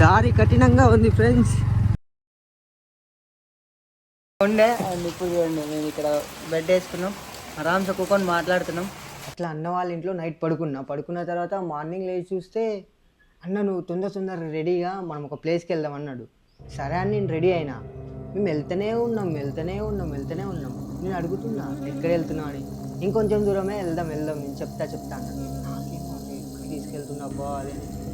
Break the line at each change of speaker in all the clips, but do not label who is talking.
దారి కఠినంగా ఉంది ఫ్రెండ్స్.
ఉండే. అండ్ ఇప్పుడు చూడండి మేము ఇక్కడ బెడ్ వేసుకున్నాం. ఆరామ్సే కూకొని మాట్లాడుతున్నాం.
అట్లా అన్న వాళ్ళ ఇంట్లో నైట్ పడుకున్నా. పడుకున్న తర్వాత మార్నింగ్ లేచి చూస్తే అన్న నువ్వు తొందర తొందర రెడీగా మనం ఒక ప్లేస్కి వెళ్దాం అన్నాడు. సరే అని నేను రెడీ అయినా. మేము వెళ్తూనే ఉన్నాం వెళ్తూనే ఉన్నాం వెళ్తూనే ఉన్నాం. నేను అడుగుతున్నా ఎక్కడ వెళ్తున్నావు అని. ఇంకొంచెం దూరమే వెళ్దాం వెళ్దాం నేను చెప్తా చెప్తా అన్న నాకేమో ఎక్కడికి తీసుకెళ్తున్నా అది అని.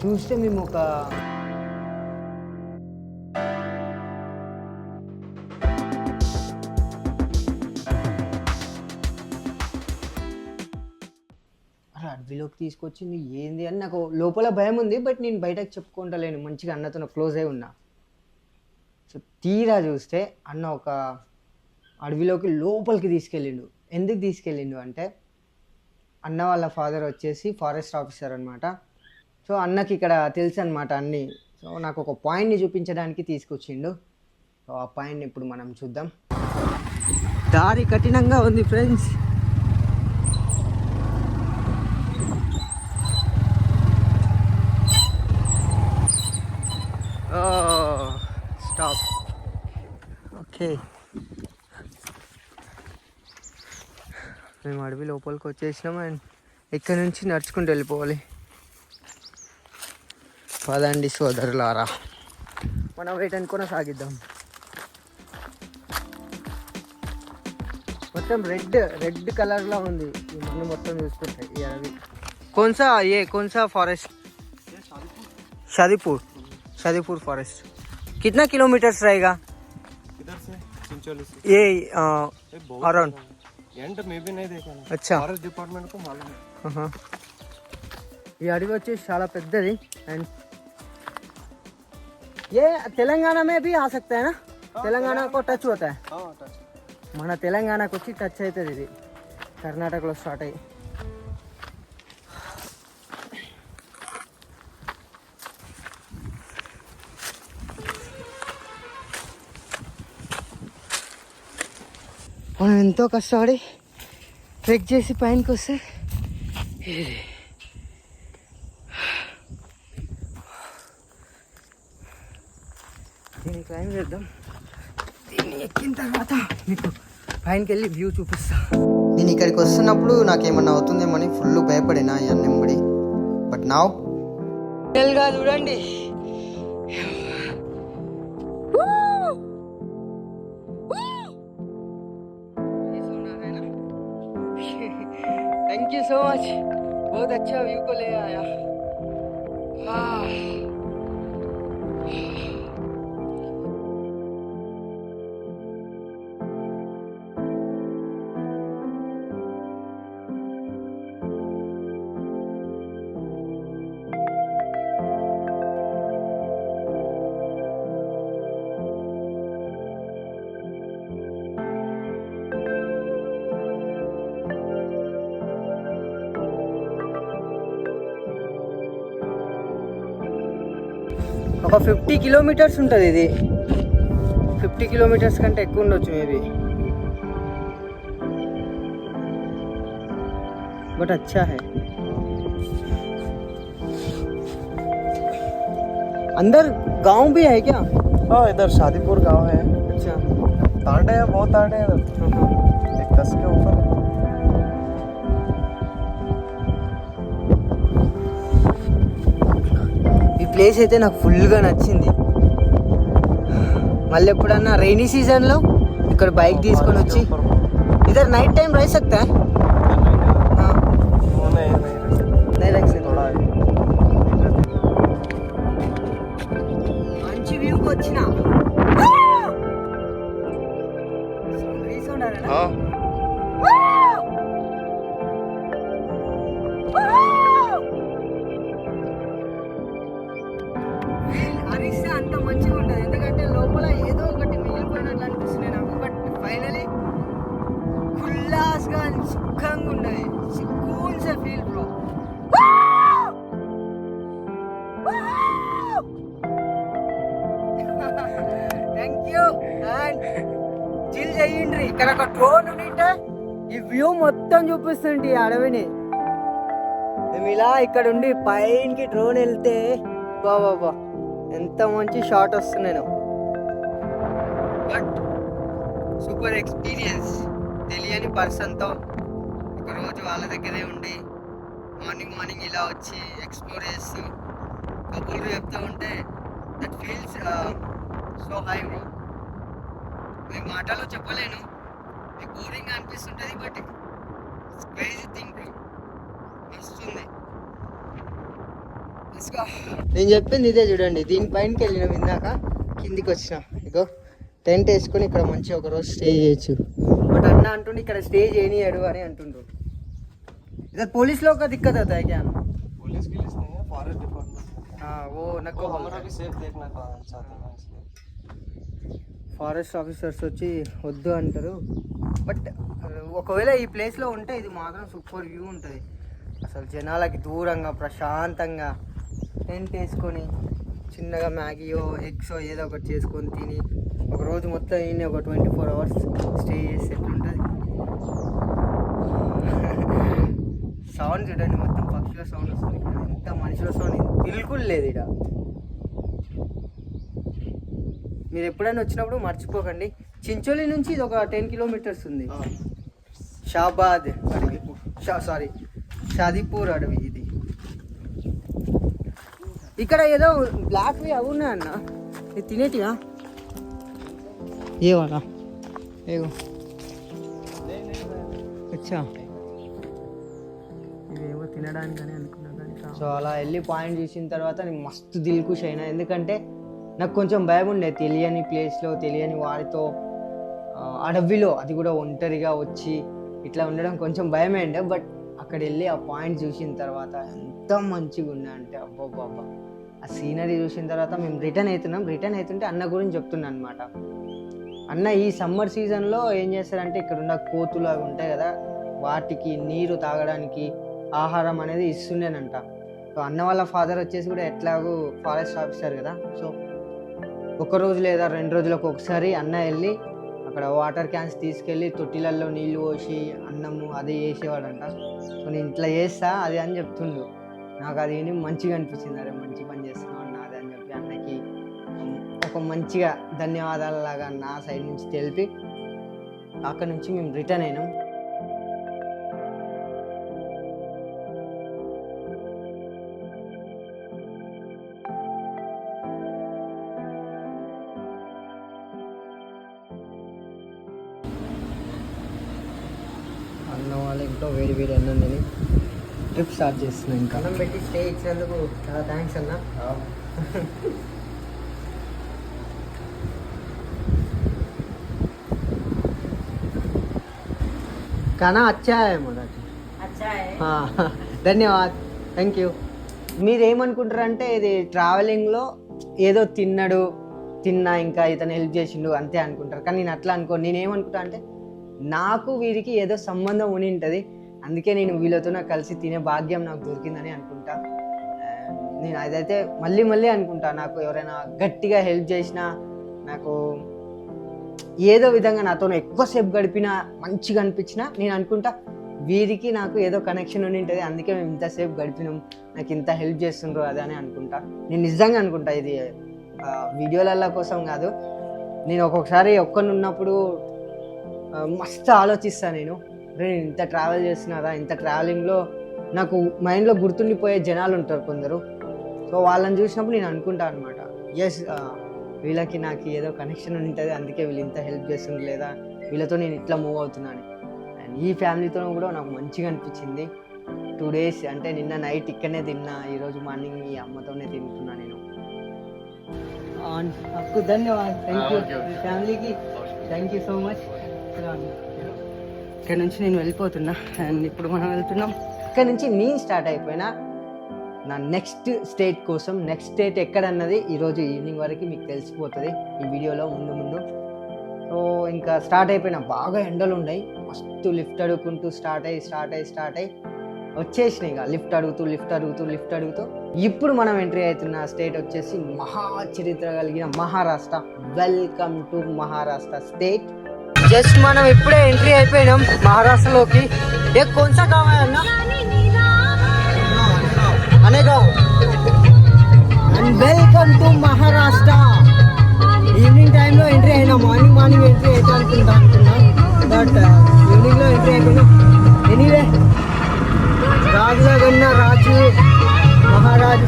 చూస్తే మేము ఒక అడవిలోకి తీసుకొచ్చింది ఏంది అని నాకు లోపల భయం ఉంది బట్ నేను బయటకు చెప్పుకుంటలేను. మంచిగా అన్నతో క్లోజ్ అయి ఉన్నా. సో తీరా చూస్తే అన్న ఒక అడవిలోకి లోపలికి తీసుకెళ్ళిండు. ఎందుకు తీసుకెళ్ళిండు అంటే అన్న వాళ్ళ ఫాదర్ వచ్చేసి ఫారెస్ట్ ఆఫీసర్ అనమాట సో అన్నకి ఇక్కడ తెలుసు అనమాట అన్నీ. సో నాకు ఒక పాయింట్ని చూపించడానికి తీసుకొచ్చిండు. సో ఆ పాయింట్ని ఇప్పుడు మనం చూద్దాం. దారి కఠినంగా ఉంది ఫ్రెండ్స్ స్టాప్ ఓకే మేము అడవి లోపలికి వచ్చేసినాం అండ్ ఇక్కడ నుంచి నడుచుకుంటూ వెళ్ళిపోవాలి. పదండి సోదరులారా మనం వేటని కొనసాగిద్దాం మొత్తం రెడ్ రెడ్ కలర్లో ఉంది ఈ మన్ను మొత్తం చూస్తుంటే ఈ అడవి కొన్సా ఏ కొన్సా ఫారెస్ట్ शादीपुर शादीपुर फॉरेस्ट कितना किलोमीटर्स रहेगा
इधर से चिंचोली से
ये
ये बहुत
अराउंड
एंड में भी नहीं देखा ना
अच्छा
फॉरेस्ट डिपार्टमेंट को मालूम है
ఆహా. ఈ అడవి వచ్చేసి చాలా పెద్దది అండ్ ఏ తెలంగాణ మే भी आ सकता है ना తెలంగాణ को టచ్ होता है
हाँ टच
మన తెలంగాణకు వచ్చి టచ్ అవుతుంది ఇది కర్ణాటకలో స్టార్ట్ అయ్యి మనం ఎంతో కష్టపడి ట్రెక్ చేసి పైనకి వస్తే క్లైమ్ చేద్దాం దీన్ని ఎక్కిన తర్వాత మీకు పైనకి వెళ్ళి వ్యూ చూపిస్తా నేను ఇక్కడికి వస్తున్నప్పుడు నాకేమన్నా అవుతుందేమని ఫుల్ భయపడినా ఈ అన్నెంబడి బట్ నా చూడండి थैंक यू सो मच बहुत अच्छा व्यू को ले आया ఒక ఫిఫ్టీ కిలోమీటర్స్ ఉంటుంది ఇది ఫిఫ్టీ కిలోమీటర్స్ కంటే ఎక్కువ ఉండొచ్చు మేబీ बट अच्छा है अंदर गांव भी है क्या
हाँ इधर शादीपुर गांव है
अच्छा
तांडे है बहुत तांडे है इधर एक दस के
ప్లేస్ అయితే నాకు ఫుల్గా నచ్చింది మళ్ళీ ఎప్పుడన్నా రైనీ సీజన్లో ఇక్కడ బైక్ తీసుకొని వచ్చి
ऊपर
इधर नाइट टाइम रह सकता है हाँ
वो नहीं नहीं रह सकते।
नहीं रख सकते ఈ అడవిని. మేము ఇలా ఇక్కడ ఉండి పైనకి డ్రోన్ వెళ్తే బాబా ఎంత మంచి షాట్ వస్తున్నాను బట్ సూపర్ ఎక్స్పీరియన్స్. తెలియని పర్సన్తో ఒకరోజు వాళ్ళ దగ్గరే ఉండి మార్నింగ్ మార్నింగ్ ఇలా వచ్చి ఎక్స్ప్లోర్ చేస్తూ కబుర్లు చెప్తూ ఉంటే that feels so high bro. మీ మాటలో చెప్పలేను. మీకు బోరింగ్ అనిపిస్తుంటుంది బట్ నేను చెప్పింది ఇదే చూడండి. దీనిపైనకి వెళ్ళినాం ఇందాక. కిందికి వచ్చిన. ఇగో టెంట్ వేసుకొని ఇక్కడ మంచిగా ఒకరోజు స్టే చేయొచ్చు. బట్ అన్న అంటుండే ఇక్కడ స్టే చేయనియాడు అని అంటుండ్రు ఇద్దరు
పోలీసులో ఒక దిక్కత అవుతాయి పోలీస్ ఓ నాకు
ఫారెస్ట్ ఆఫీసర్స్ వచ్చి వద్దు అంటారు. బట్ ఒకవేళ ఈ ప్లేస్లో ఉంటే ఇది మాత్రం సూపర్ వ్యూ ఉంటుంది. అసలు జనాలకి దూరంగా ప్రశాంతంగా టెంట్ వేసుకొని చిన్నగా మ్యాగీయో ఎగ్సో ఏదో ఒకటి చేసుకొని తిని ఒక రోజు మొత్తం ఈయన ఒక ట్వంటీ ఫోర్ అవర్స్ స్టే చేసి ఎట్లుంటుంది సౌండ్ చూడండి మొత్తం పక్షుల సౌండ్ వస్తుంది. ఇక్కడ ఎంత మనుషుల సౌండ్ బిల్కుల్ లేదు ఇక్కడ మీరు ఎప్పుడైనా వచ్చినప్పుడు మర్చిపోకండి. చించోలి నుంచి ఇది ఒక టెన్ కిలోమీటర్స్ ఉంది. షాబాద్ అడవి. షా సారీ. షాదీపూర్ అడవి ఇది. ఇక్కడ ఏదో బ్లాక్వి అవి ఉన్నాయి అన్న? ఇది తినేటివా? ఏవాలా ఏగో అచ్చా ఇవేవో తినడానికని అనుకున్నా కానీ సో అలా వెళ్ళి పాయింట్ చూసిన తర్వాత నేను మస్తు దిల్కుష్ అయినా. ఎందుకంటే నాకు కొంచెం భయం ఉండే. తెలియని ప్లేస్లో తెలియని వారితో అడవిలో అది కూడా ఒంటరిగా వచ్చి ఇట్లా ఉండడం కొంచెం భయమే ఉండే బట్ అక్కడ వెళ్ళి ఆ పాయింట్ చూసిన తర్వాత ఎంత మంచిగా ఉండే అంటే అబ్బబ్బబ్బా ఆ సీనరీ చూసిన తర్వాత మేము రిటర్న్ అవుతున్నాం. రిటర్న్ అవుతుంటే అన్న గురించి చెప్తున్నా అనమాట అన్న ఈ సమ్మర్ సీజన్లో ఏం చేస్తారంటే ఇక్కడ ఉన్న కోతులు అవి ఉంటాయి కదా వాటికి నీరు తాగడానికి ఆహారం అనేది ఇస్తుండేనంట. సో అన్న వాళ్ళ ఫాదర్ వచ్చేసి కూడా ఎట్లాగో ఫారెస్ట్ ఆఫీసర్ కదా. సో ఒక రోజు లేదా రెండు రోజులకు ఒకసారి అన్న వెళ్ళి అక్కడ వాటర్ క్యాన్స్ తీసుకెళ్ళి తొట్టిలల్లో నీళ్ళు పోసి అన్నము అది చేసేవాడంట సో నేను ఇట్లా చేస్తా అది అని చెప్తుండు. నాకు అది విని మంచిగా అనిపించింది. అరే మంచి పని చేస్తున్నావు అన్న అది అని చెప్పి అన్నకి ఒక మంచిగా ధన్యవాదాలు లాగా నా సైడ్ నుంచి తెలిపి అక్కడ నుంచి మేము రిటర్న్ అయినాం. అన్నంతో వేడి వేడి అన్న తిని ట్రిప్ స్టార్ట్ చేస్తున్నాం ఇంకా. అన్నం పెట్టి స్టే ఇచ్చినందుకు చాలా థ్యాంక్స్ అన్న. కానీ
అచ్చా
మొదటి. ధన్యవాద్. థ్యాంక్ యూ మీరేమనుకుంటారంటే ఇది ట్రావెలింగ్లో ఏదో తిన్నాడు తిన్నా ఇంకా ఇతను హెల్ప్ చేసిండు అంతే అనుకుంటారు. కానీ నేను అట్లా అనుకో నేనేమనుకుంటా అంటే నాకు వీరికి ఏదో సంబంధం ఉని ఉంటుంది. అందుకే నేను వీళ్ళతో నాకు కలిసి తినే భాగ్యం నాకు దొరికిందని అనుకుంటా. నేను అదైతే మళ్ళీ మళ్ళీ అనుకుంటా నాకు ఎవరైనా గట్టిగా హెల్ప్ చేసినా నాకు ఏదో విధంగా నాతో ఎక్కువసేపు గడిపినా మంచిగా అనిపించినా నేను అనుకుంటా వీరికి నాకు ఏదో కనెక్షన్ ఉండి ఉంటుంది అందుకే మేము ఇంతసేపు గడిపినాం నాకు ఇంత హెల్ప్ చేస్తుండ్రు అది అని అనుకుంటా. నేను నిజంగా అనుకుంటా ఇది ఆ, వీడియోలల్ల కోసం కాదు. నేను ఒక్కొక్కసారి ఒక్కని ఉన్నప్పుడు మస్తు ఆలోచిస్తాను నేను. నేను ఇంత ట్రావెల్ చేసినారా? ఇంత ట్రావెలింగ్లో నాకు మైండ్లో గుర్తుండిపోయే జనాలు ఉంటారు కొందరు. సో వాళ్ళని చూసినప్పుడు నేను అనుకుంటా అనమాట ఎస్ వీళ్ళకి నాకు ఏదో కనెక్షన్ ఉంటుంది అందుకే వీళ్ళు ఇంత హెల్ప్ చేస్తుంది లేదా? వీళ్ళతో నేను ఇట్లా మూవ్ అవుతున్నాను. అండ్ ఈ ఫ్యామిలీతో కూడా నాకు మంచిగా అనిపించింది. టూ డేస్ అంటే నిన్న నైట్ ఇక్కడనే తిన్నా ఈరోజు మార్నింగ్ ఈ అమ్మతోనే తింటున్నా నేను. ధన్యవాదాలు. థ్యాంక్ యూ ఫ్యామిలీకి థ్యాంక్ యూ సో మచ్ ఇక్కడ నుంచి నేను వెళ్ళిపోతున్నా. అండ్ ఇప్పుడు మనం వెళ్తున్నాం. ఇక్కడ నుంచి నేను స్టార్ట్ అయిపోయినా నా నెక్స్ట్ స్టేట్ కోసం నెక్స్ట్ స్టేట్ ఎక్కడన్నది ఈరోజు ఈవినింగ్ వరకు మీకు తెలిసిపోతుంది. ఈ వీడియోలో ముందు ముందు. సో ఇంకా స్టార్ట్ అయిపోయినా బాగా ఎండలు ఉన్నాయి. మస్తు లిఫ్ట్ అడుగుకుంటూ స్టార్ట్ అయ్యి స్టార్ట్ అయ్యి స్టార్ట్ అయ్యి వచ్చేసినాయి ఇక. లిఫ్ట్ అడుగుతూ లిఫ్ట్ అడుగుతూ లిఫ్ట్ అడుగుతూ. ఇప్పుడు మనం ఎంట్రీ అవుతున్న స్టేట్ వచ్చేసి మహా చరిత్ర కలిగిన Maharashtra. Welcome to Maharashtra state. Just మనం ఇప్పుడే ఎంట్రీ అయిపోయినాం మహారాష్ట్రలోకి. ఏ కొంచెం కావాలన్నా Anegaon and welcome to Maharashtra. Evening టైంలో ఎంట్రీ అయినా మార్నింగ్ మార్నింగ్ ఎంట్రీ అయితే అనుకుంటా అనుకున్నా. బట్ ఈవినింగ్లో ఎంట్రీ అయిపోయినా. ఎనీవే రాజుగా రాజు మహారాజు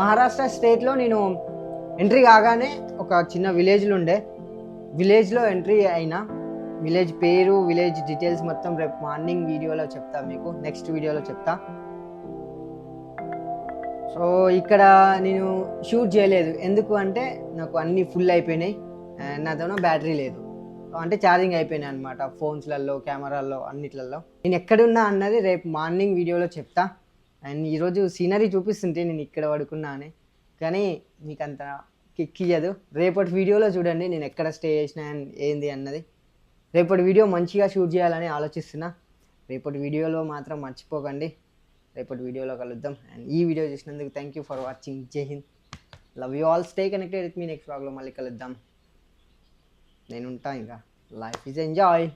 మహారాష్ట్ర స్టేట్లో నేను ఎంట్రీ కాగానే ఒక చిన్న విలేజ్లో ఉండే. విలేజ్లో ఎంట్రీ అయినా విలేజ్ పేరు విలేజ్ డీటెయిల్స్ మొత్తం రేపు మార్నింగ్ వీడియోలో చెప్తా మీకు నెక్స్ట్ వీడియోలో చెప్తా. సో ఇక్కడ నేను షూట్ చేయలేదు. ఎందుకు అంటే నాకు అన్నీ ఫుల్ అయిపోయినాయి. నాతో నాతోనో బ్యాటరీ లేదు. అంటే ఛార్జింగ్ అయిపోయినాయి అనమాట ఫోన్స్లలో కెమెరాల్లో అన్నిట్లలో. నేను ఎక్కడున్నా అన్నది రేపు మార్నింగ్ వీడియోలో చెప్తా. అండ్ ఈరోజు సీనరీ చూపిస్తుంటే నేను ఇక్కడ పడుకున్నా అని కానీ మీకు అంత కిక్కియదు రేపటి వీడియోలో చూడండి నేను ఎక్కడ స్టే చేసిన అండ్ ఏంది అన్నది. రేపటి వీడియో మంచిగా షూట్ చేయాలని ఆలోచిస్తున్నా. రేపటి వీడియోలో మాత్రం మర్చిపోకండి. రేపటి వీడియోలో కలుద్దాం. అండ్ ఈ వీడియో చూసినందుకు థ్యాంక్ యూ ఫర్ వాచింగ్ జై Hind. Love you all stay connected with me next బ్లాగ్లో మళ్ళీ కలుద్దాం. నేను ఉంటాను ఇంకా. Life is enjoy